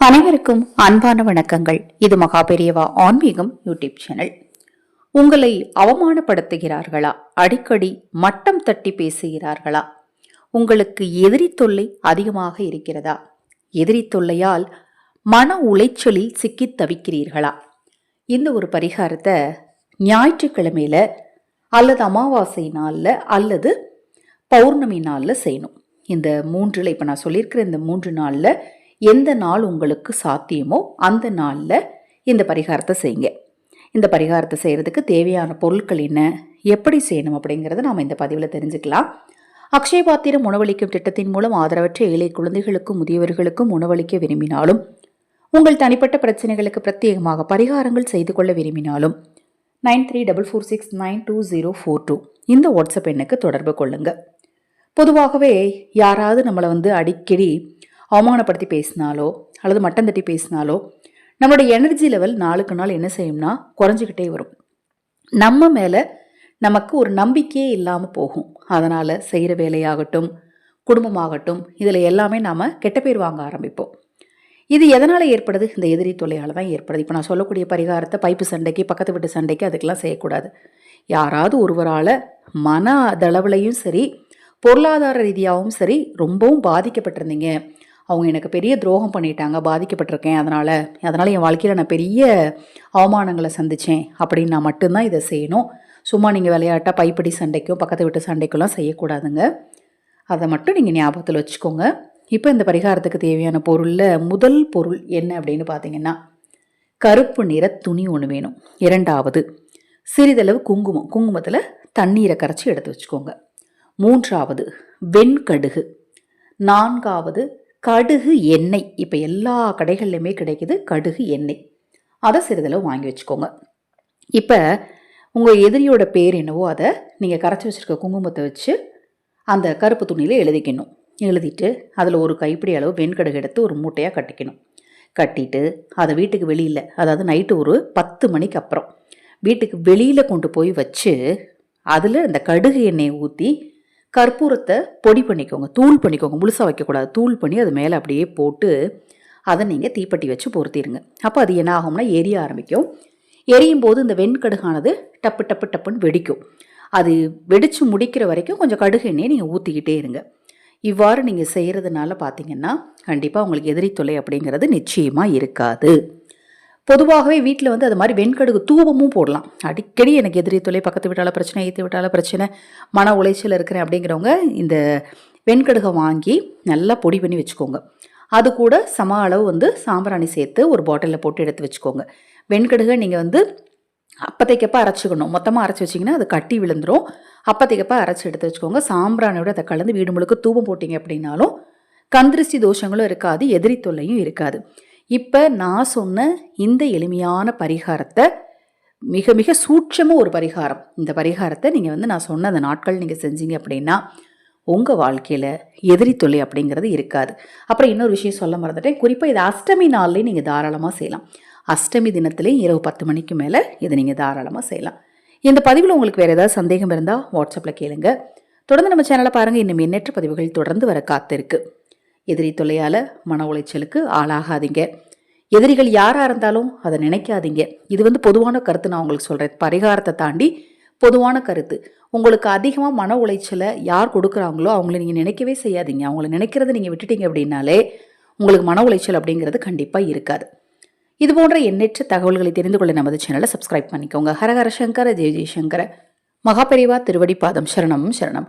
அனைவருக்கும் அன்பான வணக்கங்கள். இது மகாபெரியவா ஆன்மீகம் யூடியூப் சேனல். உங்களை அவமானப்படுத்துகிறார்களா? அடிக்கடி மட்டம் தட்டி பேசுகிறார்களா? உங்களுக்கு எதிரி தொல்லை அதிகமாக இருக்கிறதா? எதிரி தொல்லையால் மன உளைச்சலில் சிக்கித் தவிக்கிறீர்களா? இந்த ஒரு பரிகாரத்தை ஞாயிற்றுக்கிழமையில அல்லது அமாவாசை நாளில் அல்லது பௌர்ணமி நாளில் செய்யணும். இந்த மூன்றில் இப்போ நான் சொல்லியிருக்கிற இந்த மூன்று நாளில் எந்த நாள் உங்களுக்கு சாத்தியமோ அந்த நாளில் இந்த பரிகாரத்தை செய்யுங்க. இந்த பரிகாரத்தை செய்கிறதுக்கு தேவையான பொருட்கள் என்ன? எப்படி செய்யணும் அப்படிங்கிறத நாம் இந்த பதிவில் தெரிஞ்சுக்கலாம். அக்ஷய பாத்திரம் உணவளிக்கும் திட்டத்தின் மூலம் ஆதரவற்ற ஏழை குழந்தைகளுக்கும் முதியவர்களுக்கும் உணவளிக்க விரும்பினாலும் உங்கள் தனிப்பட்ட பிரச்சனைகளுக்கு பிரத்யேகமாக பரிகாரங்கள் செய்து கொள்ள விரும்பினாலும் nine three double four six nine two zero four two இந்த வாட்ஸ்அப் எண்ணுக்கு தொடர்பு கொள்ளுங்கள் பொதுவாகவே யாராவது நம்மளை வந்து அடிக்கடி அவமானப்படுத்தி பேசினாலோ அல்லது மட்டம் தட்டி பேசினாலோ நம்மளோட எனர்ஜி லெவல் நாளுக்கு நாள் என்ன செய்யும்னா குறைஞ்சிக்கிட்டே வரும். நம்ம மேலே நமக்கு ஒரு நம்பிக்கையே இல்லாமல் போகும். அதனால் செய்கிற வேலையாகட்டும் குடும்பமாகட்டும் இதில் எல்லாமே நாம் கெட்ட பேர் வாங்க ஆரம்பிப்போம். இது எதனால் ஏற்படுது? இந்த எதிரி தொல்லையால் தான் ஏற்படுது. இப்போ நான் சொல்லக்கூடிய பரிகாரத்தை பைப்பு சண்டைக்கு பக்கத்து வீட்டு சண்டைக்கு அதுக்கெல்லாம் செய்யக்கூடாது. யாராவது ஒருவரால் மன தளவுலையும் சரி பொருளாதார ரீதியாகவும் சரி ரொம்பவும் பாதிக்கப்பட்டிருந்தீங்க. அவங்க எனக்கு பெரிய துரோகம் பண்ணிட்டாங்க பாதிக்கப்பட்டிருக்கேன் அதனால் அதனால் என் வாழ்க்கையில் நான் பெரிய அவமானங்களை சந்தித்தேன் அப்படின்னு நான் மட்டும்தான் இதை செய்யணும். சும்மா நீங்கள் விளையாட்டாக பைப்படி சண்டைக்கும் பக்கத்து வீட்டு சண்டைக்கெல்லாம் செய்யக்கூடாதுங்க. அதை மட்டும் நீங்கள் ஞாபகத்தில் வச்சுக்கோங்க. இப்போ இந்த பரிகாரத்துக்கு தேவையான பொருளில் முதல் பொருள் என்ன அப்படின்னு பார்த்தீங்கன்னா கருப்பு நிற துணி ஒன்று வேணும். இரண்டாவது சிறிதளவு குங்குமம். குங்குமத்தில் தண்ணீரை கரைச்சி எடுத்து வச்சுக்கோங்க. மூன்றாவது வெண்கடுகு. நான்காவது கடுகு எண்ணெய். இப்போ எல்லா கடைகள்லையுமே கிடைக்குது கடுகு எண்ணெய். அதை சிறிதளவு வாங்கி வச்சுக்கோங்க. இப்போ உங்கள் எதிரியோட பேர் என்னவோ அதை நீங்கள் கரைச்சி வச்சுருக்க குங்குமத்தை வச்சு அந்த கருப்பு துணியில் எழுதிக்கணும். எழுதிட்டு அதில் ஒரு கைப்பிடி அளவு வெண்கடுகு எடுத்து ஒரு மூட்டையாக கட்டிக்கணும். கட்டிட்டு அதை வீட்டுக்கு வெளியில் அதாவது நைட்டு ஒரு பத்து மணிக்கு அப்புறம் வீட்டுக்கு வெளியில் கொண்டு போய் வச்சு அதில் இந்த கடுகு எண்ணெயை ஊற்றி கற்பூரத்தை பொடி பண்ணிக்கோங்க. தூள் பண்ணிக்கோங்க. முழுசாக வைக்கக்கூடாது. தூள் பண்ணி அது மேலே அப்படியே போட்டு அதை நீங்கள் தீப்பெட்டி வச்சு பொருத்திடுங்க அப்போ அது என்ன ஆகும்னா எரிய ஆரம்பிக்கும். எரியும் போது இந்த வெண்கடுகானது டப்பு டப்பு டப்புன்னு வெடிக்கும். அது வெடித்து முடிக்கிற வரைக்கும் கொஞ்சம் கடுகு எண்ணெயை நீங்கள் ஊற்றிக்கிட்டே இருங்க. இவ்வாறு நீங்கள் செய்கிறதுனால பார்த்தீங்கன்னா கண்டிப்பாக உங்களுக்கு எதிரி தொலை அப்படிங்கிறது நிச்சயமாக இருக்காது. பொதுவாகவே வீட்டில் வந்து அது மாதிரி வெண்கடுகு தூவமும் போடலாம். அடிக்கடி எனக்கு எதிரி தொலை பக்கத்து விட்டால பிரச்சனை ஈத்து விட்டால பிரச்சனை மன உளைச்சல் இருக்கிறேன் அப்படிங்கிறவங்க இந்த வெண்கடுகை வாங்கி நல்லா பொடி பண்ணி வச்சுக்கோங்க. அது கூட சம அளவு வந்து சாம்பிராணி சேர்த்து ஒரு பாட்டிலில் போட்டு எடுத்து வச்சுக்கோங்க. வெண்கடுகை நீங்கள் வந்து அப்பத்தைக்கப்ப அரைச்சிக்கணும். மொத்தமாக அரைச்சி வச்சிங்கன்னா அது கட்டி விழுந்துடும் அப்போதைக்கப்ப அரைச்சி எடுத்து வச்சுக்கோங்க. சாம்பிராணியோட அதை கலந்து வீடு முழுக்க தூவம் போட்டிங்க அப்படின்னாலும் கந்திருஷ்டி தோஷங்களும் இருக்காது எதிரி தொல்லையும் இருக்காது. இப்போ நான் சொன்ன இந்த எளிமையான பரிகாரத்தை மிக மிக சூட்சமாக ஒரு பரிகாரம். இந்த பரிகாரத்தை நீங்கள் வந்து நான் சொன்ன அந்த நாட்கள் நீங்கள் செஞ்சீங்க அப்படின்னா உங்கள் வாழ்க்கையில் எதிரி தொல்லை அப்படிங்கிறது இருக்காது. அப்புறம் இன்னொரு விஷயம் சொல்ல மறந்துட்டேன். குறிப்பாக இது அஷ்டமி நாள்லேயும் நீங்கள் தாராளமாக செய்யலாம். அஷ்டமி தினத்துலேயும் இரவு பத்து மணிக்கு மேலே இதை நீங்கள் தாராளமாக செய்யலாம். இந்த பதிவில் உங்களுக்கு வேறு ஏதாவது சந்தேகம் இருந்தால் வாட்ஸ்அப்பில் கேளுங்க. தொடர்ந்து நம்ம சேனலை பாருங்கள் இன்னும் எண்ணற்ற பதிவுகள் தொடர்ந்து வர காத்திருக்கு. எதிரி தொல்லையால் மன உளைச்சலுக்கு ஆளாகாதீங்க. எதிரிகள் யாராக இருந்தாலும் அதை நினைக்காதீங்க. இது வந்து பொதுவான கருத்து நான் உங்களுக்கு சொல்கிறேன் பரிகாரத்தை தாண்டி பொதுவான கருத்து. உங்களுக்கு அதிகமாக மன உளைச்சலை யார் கொடுக்குறாங்களோ அவங்கள நீங்கள் நினைக்கவே செய்யாதீங்க. அவங்கள நினைக்கிறத நீங்கள் விட்டுட்டீங்க அப்படின்னாலே உங்களுக்கு மன உளைச்சல் அப்படிங்கிறது கண்டிப்பாக இருக்காது. இது போன்ற எண்ணற்ற தகவல்களை தெரிந்து கொள்ள நமது சேனலை சப்ஸ்கிரைப் பண்ணிக்கோங்க. ஹரஹர சங்கர ஜெய ஜெயசங்கர. மகாபெரிவா திருவடி பாதம். சரணம் சரணம்.